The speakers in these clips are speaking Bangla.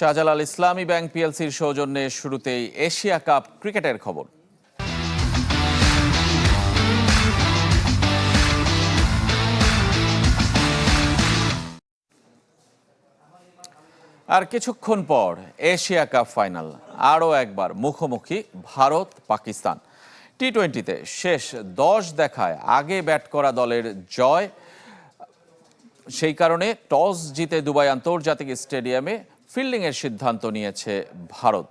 শাহজালাল ইসলামী ব্যাংক পিএলসির সৌজন্যে শুরুতেই এশিয়া কাপ ক্রিকেটের খবর। আর কিছুক্ষণ পর এশিয়া কাপ ফাইনাল, আরও একবার মুখোমুখি ভারত পাকিস্তান। টি টোয়েন্টিতে শেষ দশ দেখায় আগে ব্যাট করা দলের জয়। সেই কারণে টস জিতে দুবাই আন্তর্জাতিক স্টেডিয়ামে ফিল্ডিংয়ের সিদ্ধান্ত নিয়েছে ভারত।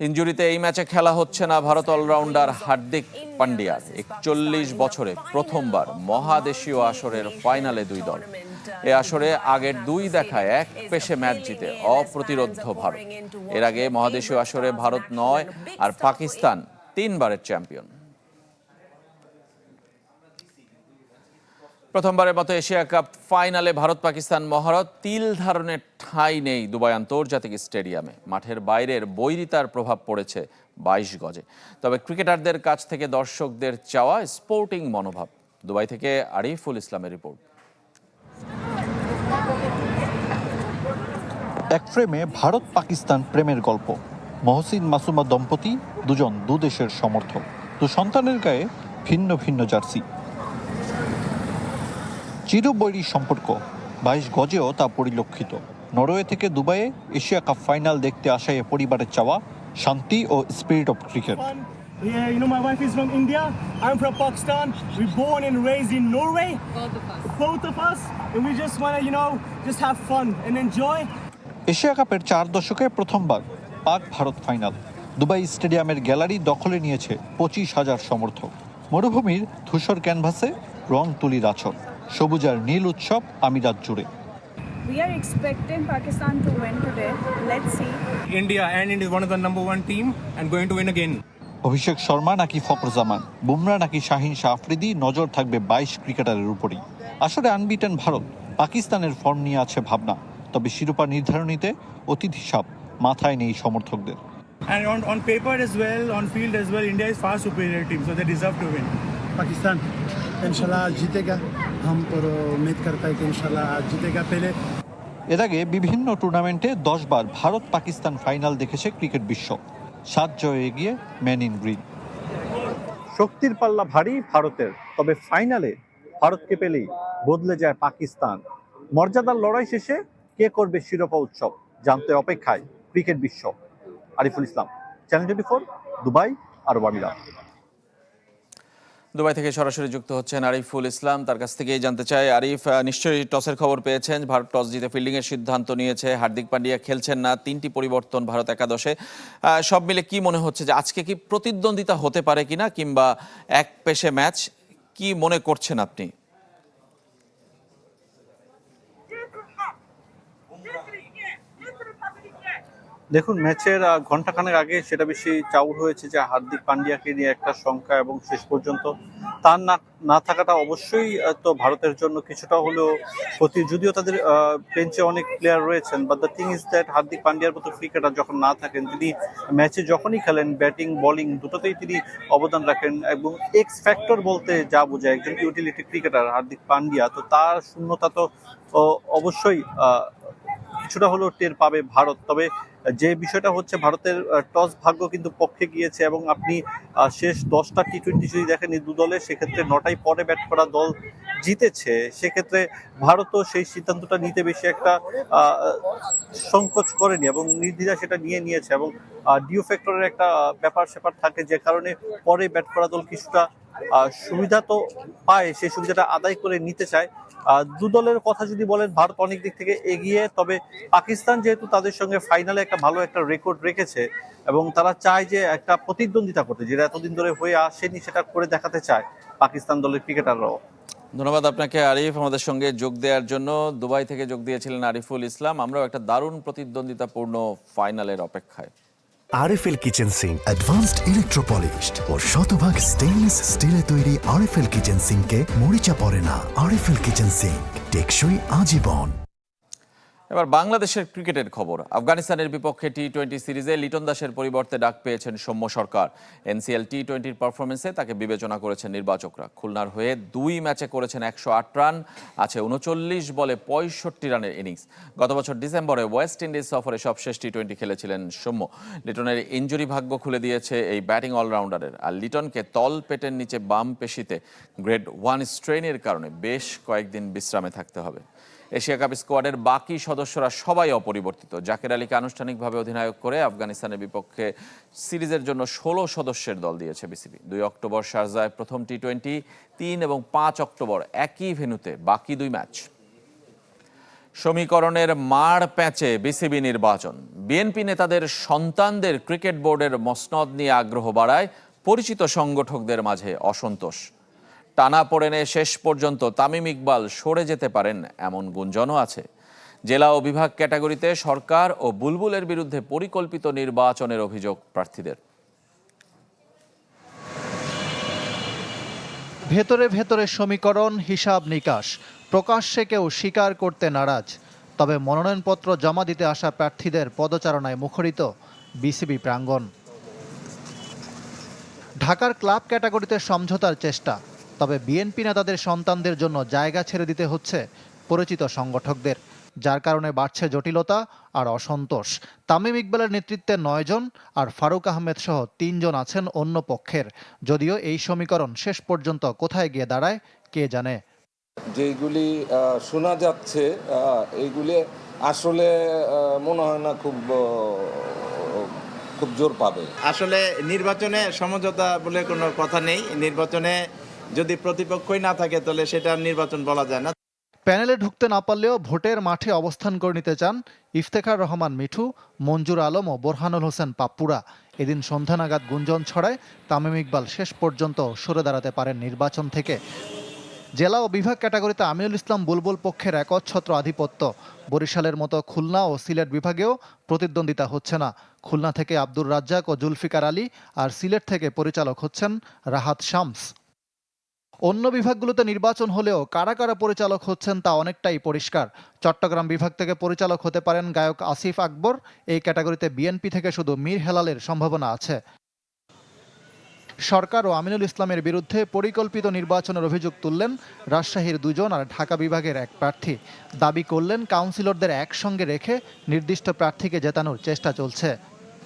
ইঞ্জুরিতে এই ম্যাচে খেলা হচ্ছে না ভারত অলরাউন্ডার হার্দিক পান্ডিয়ার একচল্লিশ বছরে প্রথমবার মহাদেশীয় আসরের ফাইনালে দুই দল। এ আসরে আগের দুই দেখায় এক পেশে ম্যাচ জিতে অপ্রতিরোধ ভারত। এর আগে মহাদেশীয় আসরে ভারত নয় আর পাকিস্তান তিনবারের চ্যাম্পিয়ন। প্রথমবারের মতো এশিয়া কাপ ফাইনালে ভারত পাকিস্তান মহারত, তিল ধারণের ঠাঁই নেই দুবাই আন্তর্জাতিক স্টেডিয়ামে। মাঠের বাইরের বৈরিতার প্রভাব পড়েছে বাইশ গজে। তবে ক্রিকেটারদের কাছ থেকে দর্শকদের চাওয়া স্পোর্টিং মনোভাব। দুবাই থেকে আরিফুল ইসলামের রিপোর্ট। এক ফ্রেমে ভারত পাকিস্তান প্রেমের গল্প। মহসিন মাসুমা দম্পতি দুজন দু দেশের সমর্থক। দু সন্তানের গায়ে ভিন্ন ভিন্ন জার্সি। চিরবৈরী সম্পর্ক বাইশ গজেও তা পরিলক্ষিত নরওয়ে থেকে দুবাইয়ে এশিয়া কাপ ফাইনাল দেখতে আসা এ পরিবারের চাওয়া শান্তি ও spirit of cricket. Yeah, you know, my wife is from India. I'm from Pakistan. We're born and raised in Norway. Both of us. Both of us. And we just want to, you know, just have fun and enjoy. Asia কাপের চার দশকে প্রথমবার পাক ভারত ফাইনাল দুবাই স্টেডিয়ামের গ্যালারি দখলে নিয়েছে পঁচিশ হাজার সমর্থক মরুভূমির ধূসর ক্যানভাসে রং তুলির আছর সবুজ আর নীল উৎসব আমিরাত জুড়ে We are expecting Pakistan to win today. Let's see. India and India is one of the number one team and going to win again. Abhishek Sharma নাকি ফখর জামান বুমরা নাকি শাহিন শাহ আফ্রিদি নজর থাকবে বাইশ ক্রিকেটারের উপরেই আসলে আনবিটেন ভারত পাকিস্তানের ফর্ম নিয়ে আছে ভাবনা তবে শিরোপা নির্ধারণীতে অতিথি সাপ মাথায় নেই সমর্থকদের And on, on paper as well, on field as well, India is far superior team, so they deserve to win. Pakistan, inshallah, jitega. हम तो उम्मीद करता है कि इंशाल्लाह आज जीतेगा पहले এর আগে বিভিন্ন টুর্নামেন্টে দশবার ভারত পাকিস্তান ফাইনাল দেখেছে ক্রিকেট বিশ্ব সাত জয়ে এগিয়ে ম্যান ইন গ্রিন শক্তির পাল্লা ভারী ভারতের তবে ফাইনালে ভারতকে পেলেই বদলে যায় পাকিস্তান মর্যাদার লড়াই শেষে কে করবে শিরোপা উৎসব জানতে অপেক্ষায় ক্রিকেট বিশ্ব Ariful Islam channel twenty four Dubai আর ওয়ামিরা দুবাই থেকে সরাসরি যুক্ত হচ্ছেন আরিফুল ইসলাম। তার কাছ থেকেই জানতে চাই, আরিফ নিশ্চয়ই টসের খবর পেয়েছেন। ভারত টস জিতে ফিল্ডিংয়ের সিদ্ধান্ত নিয়েছে। হার্দিক পান্ডিয়া খেলছেন না। তিনটি পরিবর্তন ভারত একাদশে। সব মিলে কি মনে হচ্ছে যে আজকে কি প্রতিদ্বন্দ্বিতা হতে পারে কিনা কিংবা এক পেশে ম্যাচ কি মনে করছেন আপনি? দেখুন, ম্যাচের ঘন্টাখানেক আগে সেটা বেশি চাউর হয়েছে যে হার্দিক পান্ডিয়াকে নিয়ে একটা সংখ্যা এবং শেষ পর্যন্ত তার না না থাকাটা অবশ্যই তো ভারতের জন্য কিছুটা হলেও ক্ষতি। যদিও তাদের বেঞ্চে অনেক প্লেয়ার রয়েছেন but the thing is that Hardik পান্ডিয়ার মতো ক্রিকেটার যখন না থাকেন, তিনি ম্যাচে যখনই খেলেন ব্যাটিং বোলিং দুটোতেই তিনি অবদান রাখেন এবং এক্স ফ্যাক্টর বলতে যা বোঝায়, একজন ইউটিলিটি ক্রিকেটার হার্দিক পান্ডিয়া, তো তার শূন্যতা তো অবশ্যই কিছুটা হলেও টের পাবে ভারত। তবে যে বিষয়টা হচ্ছে ভারতের টস ভাগ্য কিন্তু পক্ষে গিয়েছে এবং আপনি শেষ দশটা টি টোয়েন্টি যদি দেখেন এই দু দলে, সেক্ষেত্রে নটাই পরে ব্যাট করা দল জিতেছে। সেক্ষেত্রে ভারতও সেই সিদ্ধান্তটা নিতে বেশি একটা সংকোচ করেনি এবং নির্দ্বিধা সেটা নিয়ে নিয়েছে এবং ডিও ফ্যাক্টরের একটা ব্যাপার স্যাপার থাকে যে কারণে পরে ব্যাট করা দল কিছুটা সুবিধা তো পায়, সেই সুবিধাটা আদায় করে নিতে চায়। দু দলের কথা যদি বলেন, ভারত অনেক দিক থেকে এগিয়ে, তবে পাকিস্তান যেহেতু তাদের সঙ্গে ফাইনালে একটা ভালো একটা রেকর্ড রেখেছে, এবং তারা চায় যে একটা প্রতিদ্বন্দ্বিতা করতে। যেটা এতদিন ধরে হয়ে আসেনি, সেটা করে দেখাতে চায় পাকিস্তান দলের ক্রিকেটাররাও ধন্যবাদ আপনাকে, আরিফ, আমাদের সঙ্গে যোগ দেওয়ার জন্য। দুবাই থেকে যোগ দিয়েছিলেন আরিফুল ইসলাম। আমরাও একটা দারুণ প্রতিদ্বন্দ্বিতাপূর্ণ ফাইনালের অপেক্ষায়। RFL kitchen sink advanced electropolished ও শতভাগ স্টেইনলেস স্টিলে তৈরি আরএফএল কিচেন সিঙ্কে মরিচা পড়ে না। আরএফএল কিচেন সিঙ্ক টেকসই আজীবন। এবার বাংলাদেশের ক্রিকেটের খবর। আফগানিস্তানের বিপক্ষে টি টোয়েন্টি সিরিজে লিটন দাসের পরিবর্তে ডাক পেয়েছেন সৌম্য সরকার। এনসিএল টি টোয়েন্টির পারফরমেন্সে তাকে বিবেচনা করেছেন নির্বাচকরা। খুলনার হয়ে দুই ম্যাচে করেছেন একশো আট রান, আছে উনচল্লিশ বলে পঁয়ষট্টি রানের ইনিংস। গত বছর ডিসেম্বরে ওয়েস্ট ইন্ডিজ সফরে সবশেষ টি টোয়েন্টি খেলেছিলেন সৌম্য। লিটনের ইঞ্জুরি ভাগ্য খুলে দিয়েছে এই ব্যাটিং অলরাউন্ডারের। আর লিটনকে তল পেটের নিচে বাম পেশিতে গ্রেড ওয়ান স্ট্রেনের কারণে বেশ কয়েকদিন বিশ্রামে থাকতে হবে। এশিয়া কাপ স্কোয়াডের বাকি সদস্যরা সবাই অপরিবর্তিত। জাকের আলীকে আনুষ্ঠানিকভাবে অধিনায়ক করে আফগানিস্তানের বিপক্ষে সিরিজের জন্য ষোলো সদস্যের দল দিয়েছে বিসিবি। দুই অক্টোবর শারজায় প্রথম টি টোয়েন্টি তিন এবং পাঁচ অক্টোবর একই ভেন্যুতে বাকি দুই ম্যাচ। সমীকরণের মার প্যাচে বিসিবি নির্বাচন। বিএনপি নেতাদের সন্তানদের ক্রিকেট বোর্ডের মসনদ নিয়ে আগ্রহ বাড়ায় পরিচিত সংগঠকদের মাঝে অসন্তোষ। টানা পড়েনে শেষ পর্যন্ত তামিম ইকবাল সরে যেতে পারেন এমন গুঞ্জনও আছে। জেলা ও বিভাগ ক্যাটাগরিতে সরকার ও বুলবুলের বিরুদ্ধে পরিকল্পিত নির্বাচনের অভিযোগ প্রার্থীদের। ভেতরে ভেতরে সমীকরণ, হিসাব নিকাশ, প্রকাশ্যে কেউ স্বীকার করতে নারাজ। তবে মনোনয়নপত্র জমা দিতে আসা প্রার্থীদের পদচারণায় মুখরিত বিসিবি প্রাঙ্গণ। ঢাকার ক্লাব ক্যাটাগরিতে সমঝোতার চেষ্টা তবে বিএনপি নেতাদের সন্তানদের জন্য জায়গা ছেড়ে দিতে হচ্ছে পরিচিত সংগঠকদের যার কারণে বাড়ছে জটিলতা আর অসন্তোষ। তামিম ইকবালের নেতৃত্বে নয়জন আর ফারুক আহমেদ সহ তিনজন আছেন অন্য পক্ষের। যদিও এই সমীকরণ শেষ পর্যন্ত কোথায় গিয়ে দাঁড়ায় কে জানে? যেগুলি শোনা যাচ্ছে এইগুলি আসলে মনে হয় না খুব খুব জোর পাবে। আসলে নির্বাচনে সমঝোতা বলে কোনো কথা নেই। নির্বাচনে যদি প্রতিপক্ষই না থাকে, তাহলে সেটা নির্বাচন বলা যায় না। প্যানেলে ঢুকতে না পারলেও ভোটের মাঠে অবস্থান করে নিতে চান ইফতেখার রহমান মিঠু, মঞ্জুর আলম ও বোরহানুল হোসেন পাপ্পুরা। এদিন সন্ধ্যা নাগাদ গুঞ্জন ছড়ায় তামিম ইকবাল শেষ পর্যন্ত সরে দাঁড়াতে পারেন নির্বাচন থেকে। জেলা ও বিভাগ ক্যাটাগরিতে আমিনুল ইসলাম বুলবুল পক্ষের একচ্ছত্র আধিপত্য। বরিশালের মতো খুলনা ও সিলেট বিভাগেও প্রতিদ্বন্দ্বিতা হচ্ছে না। খুলনা থেকে আব্দুর রাজ্জাক ও জুলফিকার আলী আর সিলেট থেকে পরিচালক হচ্ছেন রাহাত শামস। অন্য বিভাগগুলোতে নির্বাচন হলেও কারা কারা পরিচালক হচ্ছেন তা অনেকটাই পরিষ্কার। চট্টগ্রাম বিভাগ থেকে পরিচালক হতে পারেন গায়ক আসিফ আকবর। এই ক্যাটাগরিতে বিএনপি থেকে শুধু মীর হেলালের সম্ভাবনা আছে। সরকার ও আমিনুল ইসলামের বিরুদ্ধে পরিকল্পিত নির্বাচনের অভিযোগ তুললেন রাজশাহীর দুজন আর ঢাকা বিভাগের এক প্রার্থী। দাবি করলেন কাউন্সিলরদের একসঙ্গে রেখে নির্দিষ্ট প্রার্থীকে জেতানোর চেষ্টা চলছে।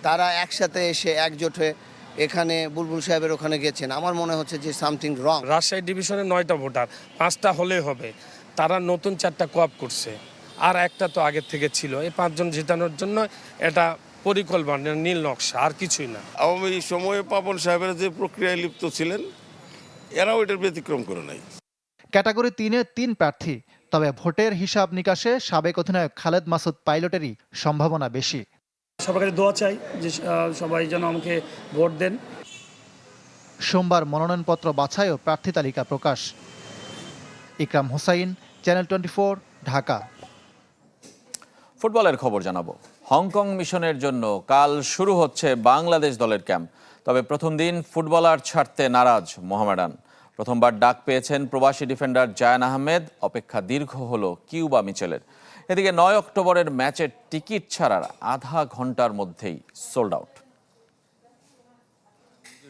তারা একসাথে এসে একজোট হয়ে এখানে বুলবুল সাহেবের ওখানে গেছেন। আমার মনে হচ্ছে যে সামথিং রং। রাজশাহী ডিভিশনে নয়টা ভোটার পাঁচটা হলেই হবে। তারা নতুন চারটা কোয়াপ করছে। আর একটা তো আগের থেকে ছিল। এই পাঁচজন জেতানোর জন্য এটা পরিকল্পনা নীল নকশা আর কিছুই না। আওয়ামী সময়ে পাপন সাহেবের যে প্রক্রিয়ায় লিপ্ত ছিলেন এরাও এটার ব্যতিক্রম করে নাই। ক্যাটাগরি তিনে তিন প্রার্থী তবে ভোটের হিসাব নিকাশে সাবেক অধিনায়ক খালেদ মাসুদ পাইলটেরই সম্ভাবনা বেশি। সবার কাছে দোয়া চাই যে সবাই যেন আমাকে ভোট দেন। সোমবার মনোনয়নপত্র বাছাই ও প্রার্থী তালিকা প্রকাশ। Ikram Hossain channel twenty Dhaka. ফুটবলের খবর জানাব। হংকং মিশনের জন্য কাল শুরু হচ্ছে বাংলাদেশ দলের ক্যাম্প। তবে প্রথম দিন ফুটবলার ছাড়তে নারাজ মোহামেডান। প্রথমবার ডাক পেয়েছেন প্রবাসী ডিফেন্ডার জায়ান আহমেদ। অপেক্ষা দীর্ঘ হলো কিউবা মিচেলের। এদিকে নয় অক্টোবরের ম্যাচের টিকিট ছাড়ার আধা ঘণ্টার মধ্যেই সোল্ড আউট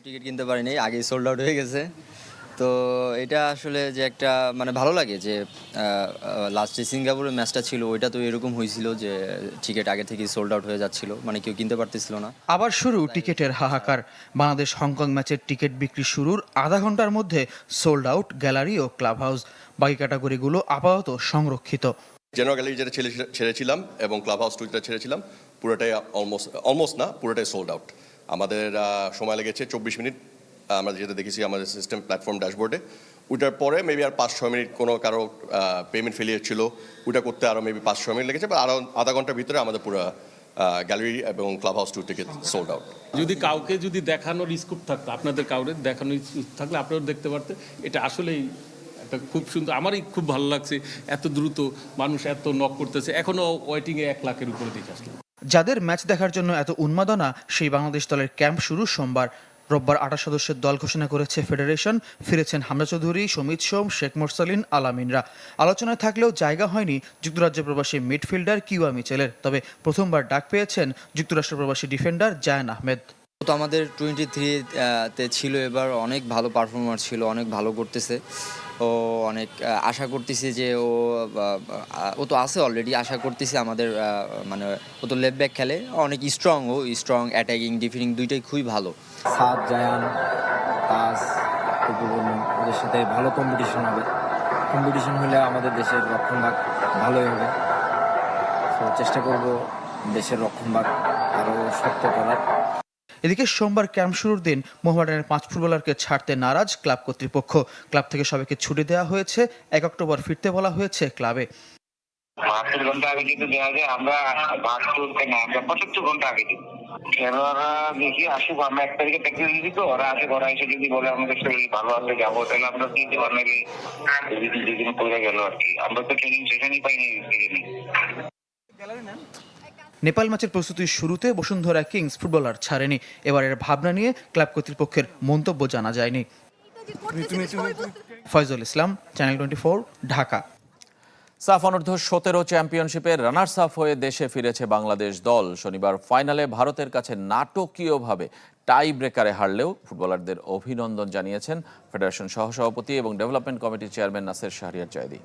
টিকিট কিনতে পারিনি আগেই সোল্ড আউট হয়ে গেছে। তো এটা আসলে যে একটা মানে ভালো লাগে যে লাস্টে সিঙ্গাপুরের ম্যাচটা ছিল ওইটা তো এরকম হয়েছিল যে টিকিট আগে থেকেই সোল্ড আউট হয়ে যাচ্ছিল মানে কেউ কিনতে পারতেছিল না। আবার শুরু টিকিটের হাহাকার। বাংলাদেশ হংকং ম্যাচের টিকিট বিক্রি শুরুর আধা ঘণ্টার মধ্যে সোল্ড আউট গ্যালারি ও ক্লাব হাউস বাকি ক্যাটাগরিগুলো আপাতত সংরক্ষিত। জেনারেল গ্যালারি যেটা ছেড়েছিলাম এবং ক্লাব হাউস টুইটা ছেড়েছিলাম, পুরোটাই অলমোস্ট অলমোস্ট না, পুরোটাই সোল্ড আউট আমাদের সময় লেগেছে চব্বিশ মিনিট। আমরা যেটা দেখেছি আমাদের সিস্টেম প্ল্যাটফর্ম ড্যাশবোর্ডে ওইটার পরে মেবি আর পাঁচ ছয় মিনিট কোনো কারও পেমেন্ট ফেলিয়ার ছিল, ওইটা করতে আরও মেবি পাঁচ ছয় মিনিট লেগেছে বা আরও আধা ঘণ্টার ভিতরে আমাদের পুরো গ্যালারি এবং club house too ticket sold out যদি কাউকে যদি দেখানোর স্কোপ থাকতো, আপনাদের কাউরে দেখানোর থাকলে আপনারাও দেখতে পারতেন, এটা আসলেই একটা খুব সুন্দর, আমারই খুব ভালো লাগছে এত দ্রুত মানুষ এত নক করতেছে। এখনও ওয়েটিংয়ে এক লাখের উপরে দেখে আসলো যাদের ম্যাচ দেখার জন্য এত উন্মাদনা, সেই বাংলাদেশ দলের ক্যাম্প শুরু সোমবার। রোববার আঠাশ সদস্যের দল ঘোষণা করেছে ফেডারেশন ফিরেছেন হামজা চৌধুরী, সমিত সোম, শেখ মোরসালিন, আলামিনরা। আলোচনায় থাকলেও জায়গা হয়নি যুক্তরাজ্য প্রবাসী মিডফিল্ডার কিউয়া মিচেলের। তবে প্রথমবার ডাক পেয়েছেন যুক্তরাষ্ট্র প্রবাসী ডিফেন্ডার জায়ান আহমেদ। তো আমাদের টোয়েন্টি থ্রি তে ছিল এবার অনেক ভালো পারফরমার ছিল, অনেক ভালো করতেছে। ও অনেক আশা করতেছি যে ও ও তো আছে অলরেডি আশা করতেছি আমাদের মানে ও তো লেফট ব্যাক খেলে। অনেক স্ট্রং ও স্ট্রং অ্যাটাকিং ডিফেন্ডিং দুইটাই খুবই ভালো। সাত জায়ান টুকুবন ওদের সাথে ভালো কম্পিটিশন হবে। কম্পিটিশন হলে আমাদের দেশের রক্ষণভাগ ভালোই হবে। তো চেষ্টা করব দেশের রক্ষণভাগ আরও শক্ত করার। এদিকে সোমবার ক্যাম্প শুরুর দিন মোহামেডানের পাঁচ ফুটবলারকে ছাড়তে নারাজ ক্লাব কর্তৃপক্ষ। ক্লাব থেকে সবাইকে ছুটি দেওয়া হয়েছে। এক অক্টোবর ফিরতে বলা হয়েছে ক্লাবে। বাহাত্তর ঘণ্টা আগে যদি দেওয়া যায়। আমরা বাহাত্তর না আমরা পঁচাত্তর ঘণ্টা আগে দিব খেলোয়াড়রা দেখি আসুক আমরা এক তারিখে প্র্যাকটিস দিচ্ছি তো ওরা আসে ওরা এসে যদি বলে আমাদের শরীর ভালো আছে যাব তাহলে আমরা দিতে পারলে দুদিন দুদিন করে গেল আর কি। আমরা তো ট্রেনিং পাইনি নেপাল ম্যাচের প্রস্তুতির শুরুতে বসুন্ধরা কিংস ফুটবলার ছাড়েনি। এবারের ভাবনা নিয়ে ক্লাব কর্তৃপক্ষের মন্তব্য জানা যায়নি। Foyjul Islam channel twenty four Dhaka. SAFF অনূর্ধ্ব সতেরো চ্যাম্পিয়নশিপের রানার্স আপ হয়ে দেশে ফিরেছে বাংলাদেশ দল। শনিবার ফাইনালে ভারতের কাছে নাটকীয়ভাবে টাই ব্রেকারে হারলেও ফুটবলারদের অভিনন্দন জানিয়েছেন ফেডারেশন সহসভাপতি এবং ডেভেলপমেন্ট কমিটির চেয়ারম্যান নাসের শাহরিয়ার জায়দি।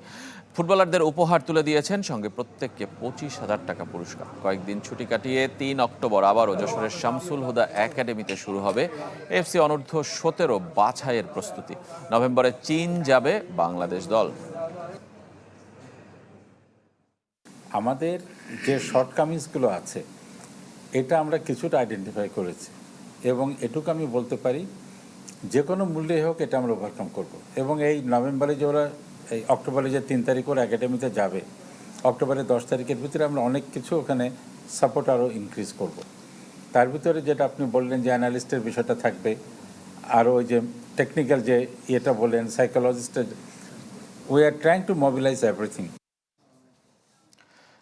ফুটবলারদের উপহার তুলে দিয়েছেন সঙ্গে প্রত্যেককে পঁচিশ হাজার টাকা পুরস্কার। কয়েকদিন ছুটি কাটিয়ে তিন অক্টোবর আবারও যশোরের শামসুল হুদা একাডেমিতে শুরু হবে এফসি অনূর্ধ্ব সতেরো বাছাইয়ের প্রস্তুতি। নভেম্বরে চীন যাবে বাংলাদেশ দল। আমাদের যে শর্টকামিংসগুলো আছে, এটা আমরা কিছুটা আইডেন্টিফাই করেছি। এবং এটুকু আমি বলতে পারি যে কোনো মূল্যে হোক এটা আমরা ওভারকাম করব এবং এই নভেম্বরে যে ওরা, এই অক্টোবরে যে তিন তারিখ ওরা একাডেমিতে যাবে, অক্টোবরের দশ তারিখের ভিতরে আমরা অনেক কিছু ওখানে সাপোর্ট আরও ইনক্রিজ করব। তার ভিতরে যেটা আপনি বললেন যে অ্যানালিস্টের বিষয়টা থাকবে, আরও ওই যে টেকনিক্যাল যে ইয়েটা বললেন সাইকোলজিস্টের we are trying to mobilise everything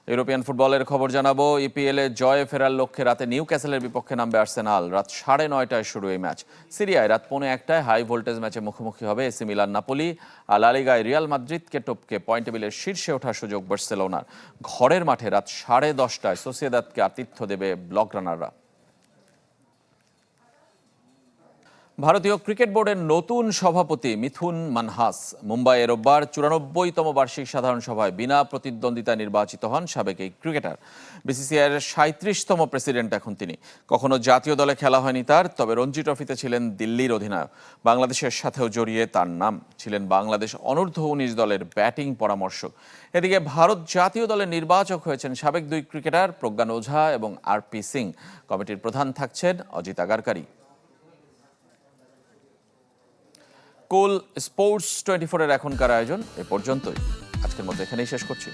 European ফুটবলের খবর জানাব। ইপিএল এ জয়ে ফেরার লক্ষ্যে রাতে নিউ ক্যাসেলের বিপক্ষে নামবে আর্সেনাল। রাত সাড়ে নয়টায় শুরু এই ম্যাচ। সিরিয়ায় রাত পৌনে একটায় হাই ভোল্টেজ ম্যাচে মুখোমুখি হবে এসি মিলান নাপোলি। আর লালিগায় রিয়াল মাদ্রিদকে টপকে পয়েন্ট টেবিলের শীর্ষে ওঠার সুযোগ বার্সেলোনার। ঘরের মাঠে রাত সাড়ে দশটায় সোসিয়েদাদকে আতিথ্য দেবে ব্লক রানাররা। ভারতীয় ক্রিকেট বোর্ডের নতুন সভাপতি মিথুন মানহাস মুম্বাইয়ে রোববার চুরানব্বইতম বার্ষিক সাধারণ সভায় বিনা প্রতিদ্বন্দ্বিতায় নির্বাচিত হন সাবেক এই ক্রিকেটার। বিসিসিআইয়ের সাঁত্রিশতম প্রেসিডেন্ট এখন তিনি। কখনো জাতীয় দলে খেলা হয়নি তার, তবে রঞ্জি ট্রফিতে ছিলেন দিল্লির অধিনায়ক। বাংলাদেশের সাথেও জড়িয়ে তার নাম। ছিলেন বাংলাদেশ অনূর্ধ্ব উনিশ দলের ব্যাটিং পরামর্শক। এদিকে ভারত জাতীয় দলের নির্বাচক হয়েছেন সাবেক দুই ক্রিকেটার প্রজ্ঞান ওঝা এবং আর পি সিং। কমিটির প্রধান থাকছেন Ajit Agarkar. Cool sports twenty ফোরের এখনকার আয়োজন এ পর্যন্তই। আজকের মধ্যে এখানেই শেষ করছি।